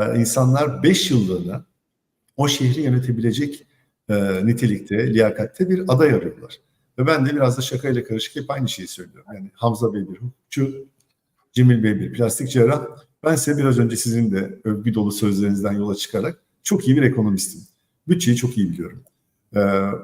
e, insanlar 5 yıllığına o şehri yönetebilecek e, nitelikte, liyakatte bir aday arıyorlar. Ve ben de biraz da şakayla karışık hep aynı şeyi söylüyorum. Yani Hamza Bey bir hukukçu, Cemil Bey bir plastik cerrah. Ben size biraz önce sizin de övgü dolu sözlerinizden yola çıkarak çok iyi bir ekonomistim. Bütçeyi çok iyi biliyorum. Ee,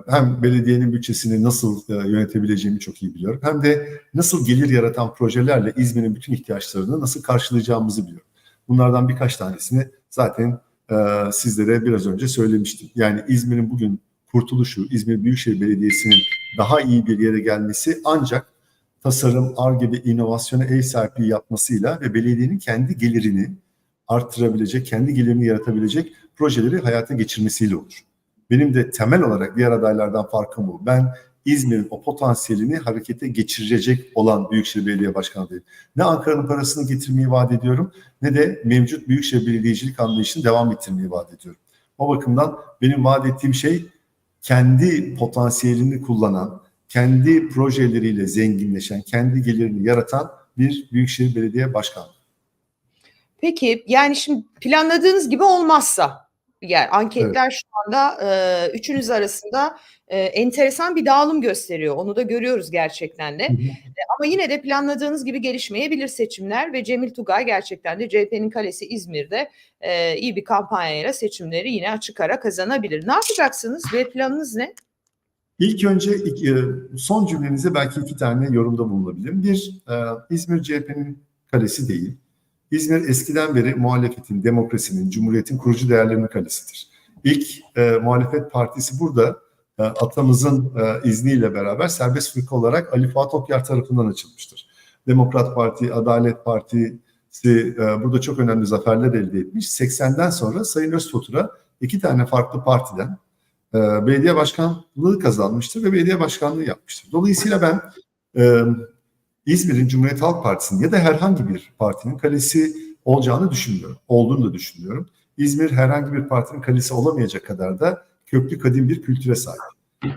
hem belediyenin bütçesini nasıl e, yönetebileceğimi çok iyi biliyorum. Hem de nasıl gelir yaratan projelerle İzmir'in bütün ihtiyaçlarını nasıl karşılayacağımızı biliyorum. Bunlardan birkaç tanesini zaten e, sizlere biraz önce söylemiştim. Yani İzmir'in bugün kurtuluşu, İzmir Büyükşehir Belediyesi'nin daha iyi bir yere gelmesi ancak tasarım, ARGE ve inovasyona ev sahipliği yapmasıyla ve belediyenin kendi gelirini arttırabilecek, kendi gelirini yaratabilecek projeleri hayata geçirmesiyle olur. Benim de temel olarak diğer adaylardan farkım bu. Ben İzmir'in o potansiyelini harekete geçirecek olan Büyükşehir Belediye Başkanı değilim. Ne Ankara'nın parasını getirmeyi vaat ediyorum ne de mevcut Büyükşehir Belediyecilik anlayışını devam ettirmeyi vaat ediyorum. O bakımdan benim vaat ettiğim şey kendi potansiyelini kullanan, kendi projeleriyle zenginleşen, kendi gelirini yaratan bir Büyükşehir Belediye Başkanı. Peki yani şimdi planladığınız gibi olmazsa yani anketler şu anda e, üçünüz arasında e, enteresan bir dağılım gösteriyor. Onu da görüyoruz gerçekten de. E, ama yine de planladığınız gibi gelişmeyebilir seçimler ve Cemil Tugay gerçekten de CHP'nin kalesi İzmir'de e, iyi bir kampanyayla seçimleri yine açık ara kazanabilir. Ne yapacaksınız ve planınız ne? İlk önce son cümlenize belki iki tane yorumda bulunabilirim. Bir, İzmir CHP'nin kalesi değil. İzmir eskiden beri muhalefetin, demokrasinin, cumhuriyetin kurucu değerlerinin kalesidir. İlk e, muhalefet partisi burada e, atamızın e, izniyle beraber serbest fırka olarak Ali Fuat Okyar tarafından açılmıştır. Demokrat Parti, Adalet Partisi e, burada çok önemli zaferler elde etmiş. 80'den sonra Sayın Öztotur'a iki tane farklı partiden e, belediye başkanlığı kazanmıştır ve belediye başkanlığı yapmıştır. Dolayısıyla ben e, İzmir'in Cumhuriyet Halk Partisi'nin ya da herhangi bir partinin kalesi olacağını düşünmüyorum. Olduğunu da düşünmüyorum. İzmir herhangi bir partinin kalesi olamayacak kadar da köklü kadim bir kültüre sahip.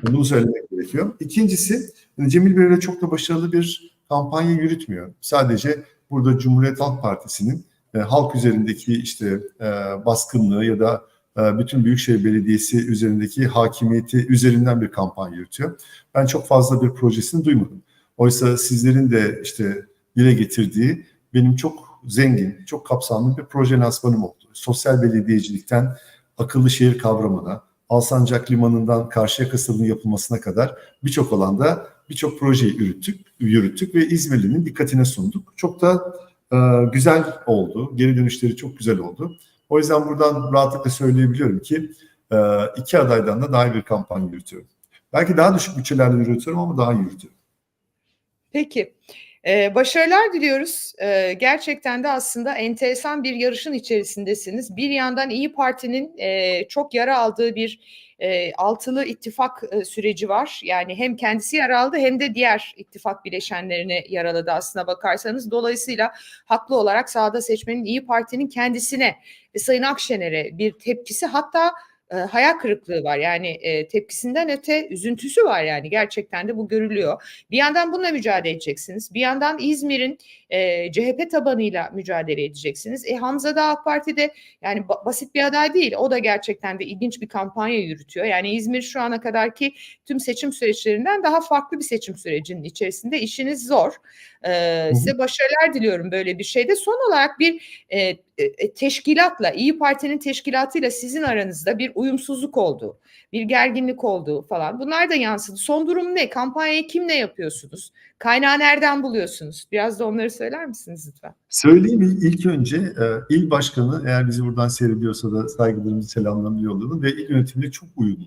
Bunu söylemek gerekiyor. İkincisi Cemil Bey öyle çok da başarılı bir kampanya yürütmüyor. Sadece burada Cumhuriyet Halk Partisi'nin e, halk üzerindeki işte e, baskınlığı ya da e, bütün Büyükşehir Belediyesi üzerindeki hakimiyeti üzerinden bir kampanya yürütüyor. Ben çok fazla bir projesini duymadım. Oysa sizlerin de işte dile getirdiği benim çok zengin, çok kapsamlı bir proje lansmanım oldu. Sosyal belediyecilikten akıllı şehir kavramına, Alsancak Limanı'ndan Karşıyaka Stadı'nın yapılmasına kadar birçok alanda birçok projeyi yürüttük, yürüttük ve İzmirli'nin dikkatine sunduk. Çok da e, güzel oldu. Geri dönüşleri çok güzel oldu. O yüzden buradan rahatlıkla söyleyebiliyorum ki e, iki adaydan da daha iyi bir kampanya yürütüyorum. Belki daha düşük bütçelerle yürütüyorum ama daha iyi yürütüyorum. Peki. Ee, başarılar diliyoruz. Ee, gerçekten de aslında enteresan bir yarışın içerisindesiniz. Bir yandan İyi Parti'nin e, çok yara aldığı bir e, altılı ittifak e, süreci var. Yani hem kendisi yara aldı hem de diğer ittifak bileşenlerini yaraladı aslına bakarsanız. Dolayısıyla haklı olarak sahada seçmenin İyi Parti'nin kendisine ve Sayın Akşener'e bir tepkisi hatta e, hayal kırıklığı var. Yani e, tepkisinden öte üzüntüsü var yani gerçekten de bu görülüyor. Bir yandan bununla mücadele edeceksiniz. Bir yandan İzmir'in e, CHP tabanıyla mücadele edeceksiniz. E Hamza da AK Parti'de yani ba- basit bir aday değil. O da gerçekten de ilginç bir kampanya yürütüyor. Yani İzmir şu ana kadarki tüm seçim süreçlerinden daha farklı bir seçim sürecinin içerisinde. işiniz zor. E, size başarılar diliyorum böyle bir şeyde. Son olarak bir e, e, teşkilatla, İyi Parti'nin teşkilatıyla sizin aranızda bir uyumsuzluk olduğu, bir gerginlik olduğu falan. Bunlar da yansıdı. Son durum ne? Kampanyayı kimle yapıyorsunuz? Kaynağı nereden buluyorsunuz? Biraz da onları söyler misiniz lütfen? Söyleyeyim ilk önce e, il başkanı eğer bizi buradan seyrediyorsa da saygılarımızı selamlarımı yollayalım ve il yönetimiyle çok uyumlu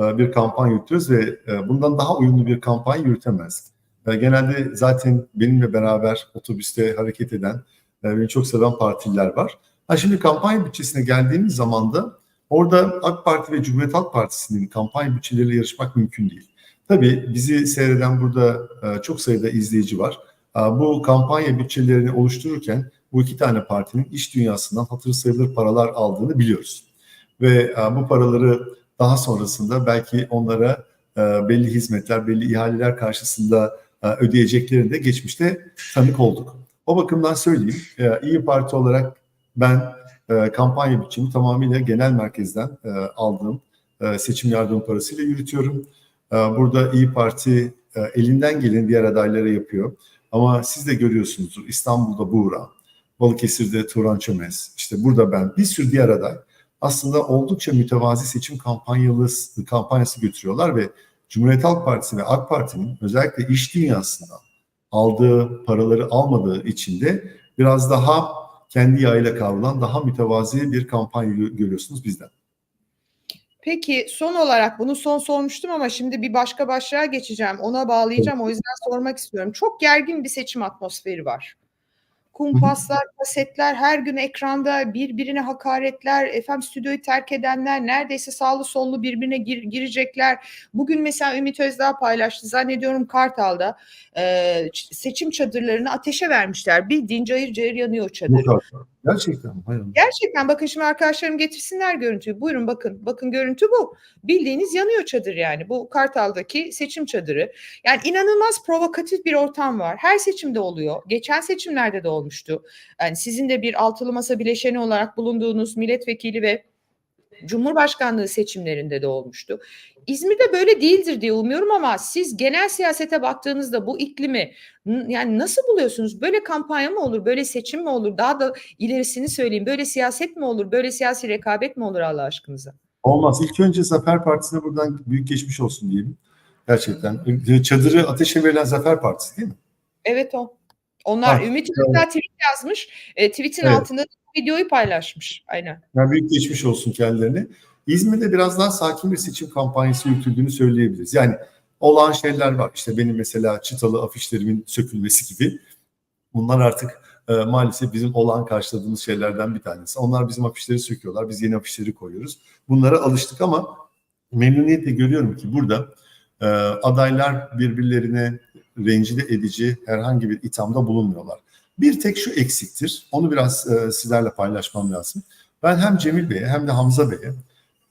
e, bir kampanya yürütüyoruz ve bundan daha uyumlu bir kampanya yürütemezdik. Genelde zaten benimle beraber otobüste hareket eden, beni çok seven partililer var. Ha şimdi kampanya bütçesine geldiğimiz zaman da orada AK Parti ve Cumhuriyet Halk Partisi'nin kampanya bütçeleriyle yarışmak mümkün değil. Tabii bizi seyreden burada çok sayıda izleyici var. Bu kampanya bütçelerini oluştururken bu iki tane partinin iş dünyasından hatırı sayılır paralar aldığını biliyoruz. Ve bu paraları daha sonrasında belki onlara belli hizmetler, belli ihaleler karşısında ödeyeceklerini de geçmişte tanık olduk. O bakımdan söyleyeyim, İyi Parti olarak ben e, kampanya bütçemi tamamıyla genel merkezden e, aldığım e, seçim yardım parasıyla yürütüyorum. E, burada İyi Parti e, elinden geleni diğer adaylara yapıyor. Ama siz de görüyorsunuzdur İstanbul'da Buğra, Balıkesir'de Turan Çömez, işte burada ben bir sürü diğer aday aslında oldukça mütevazi seçim kampanyalısı, kampanyası götürüyorlar ve Cumhuriyet Halk Partisi ve AK Parti'nin özellikle iş dünyasından aldığı paraları almadığı için de biraz daha kendi yağıyla kavrulan daha mütevazi bir kampanya gö- görüyorsunuz bizden. Peki son olarak bunu son sormuştum ama şimdi bir başka başlığa geçeceğim. Ona bağlayacağım. O yüzden sormak istiyorum. Çok gergin bir seçim atmosferi var. Kumpaslar, kasetler, her gün ekranda birbirine hakaretler, efendim stüdyoyu terk edenler, neredeyse sağlı sollu birbirine gir- girecekler. Bugün mesela Ümit Özdağ paylaştı. Zannediyorum Kartal'da e, seçim çadırlarını ateşe vermişler. Bildiğin cayır cayır yanıyor çadır. Gerçekten? Hayır. Gerçekten bakın şimdi arkadaşlarım getirsinler görüntüyü. Buyurun bakın. Bakın görüntü bu. Bildiğiniz yanıyor çadır yani. Bu Kartal'daki seçim çadırı. Yani inanılmaz provokatif bir ortam var. Her seçimde oluyor. Geçen seçimlerde de olmuştu. Yani sizin de bir altılı masa bileşeni olarak bulunduğunuz milletvekili ve Cumhurbaşkanlığı seçimlerinde de olmuştu. İzmir'de böyle değildir diye umuyorum ama siz genel siyasete baktığınızda bu iklimi yani nasıl buluyorsunuz? Böyle kampanya mı olur? Böyle seçim mi olur? Daha da ilerisini söyleyeyim. Böyle siyaset mi olur? Böyle siyasi rekabet mi olur Allah aşkınıza? Olmaz. İlk önce Zafer Partisi'ne buradan büyük geçmiş olsun diyelim. Gerçekten. Çadırı ateşe verilen Zafer Partisi değil mi? Evet o. Onlar Ha, Ümit evet. Özdağ tweet yazmış. E, tweetin Evet. altında da videoyu paylaşmış. Aynen. Yani büyük geçmiş olsun kendilerine. İzmir'de biraz daha sakin bir seçim kampanyası yürütüldüğünü söyleyebiliriz. Yani olağan şeyler var. İşte benim mesela çıtalı afişlerimin sökülmesi gibi. Bunlar artık e, maalesef bizim olağan karşıladığımız şeylerden bir tanesi. Onlar bizim afişleri söküyorlar. Biz yeni afişleri koyuyoruz. Bunlara alıştık ama memnuniyetle görüyorum ki burada e, adaylar birbirlerine rencide edici herhangi bir ithamda bulunmuyorlar. Bir tek şu eksiktir. Onu biraz e, sizlerle paylaşmam lazım. Ben hem Cemil Bey'e hem de Hamza Bey'e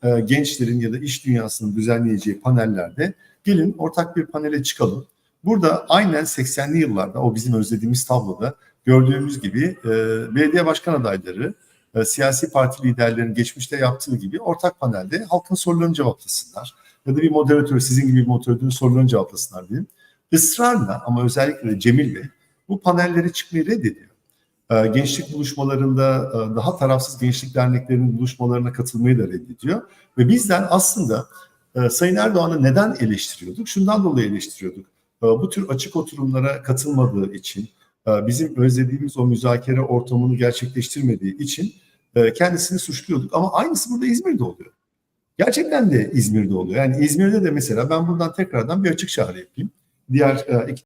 e, gençlerin ya da iş dünyasının düzenleyeceği panellerde gelin ortak bir panele çıkalım. Burada aynen 80'li yıllarda o bizim özlediğimiz tabloda gördüğümüz gibi e, belediye başkan adayları, e, siyasi parti liderlerinin geçmişte yaptığı gibi ortak panelde halkın sorularını cevaplasınlar. Ya da bir moderatör, sizin gibi bir moderatörün sorularını cevaplasınlar diyeyim. Israrla ama özellikle Cemil Bey bu panellere çıkmayı reddediyor. E, gençlik buluşmalarında e, daha tarafsız gençlik derneklerinin buluşmalarına katılmayı da reddediyor. Ve bizden aslında e, Sayın Erdoğan'ı neden eleştiriyorduk? Şundan dolayı eleştiriyorduk. E, bu tür açık oturumlara katılmadığı için, bizim özlediğimiz o müzakere ortamını gerçekleştirmediği için kendisini suçluyorduk. Ama aynısı burada İzmir'de oluyor. Gerçekten de İzmir'de oluyor. Yani İzmir'de de mesela ben buradan tekrardan bir açık çağrı yapayım. Diğer iki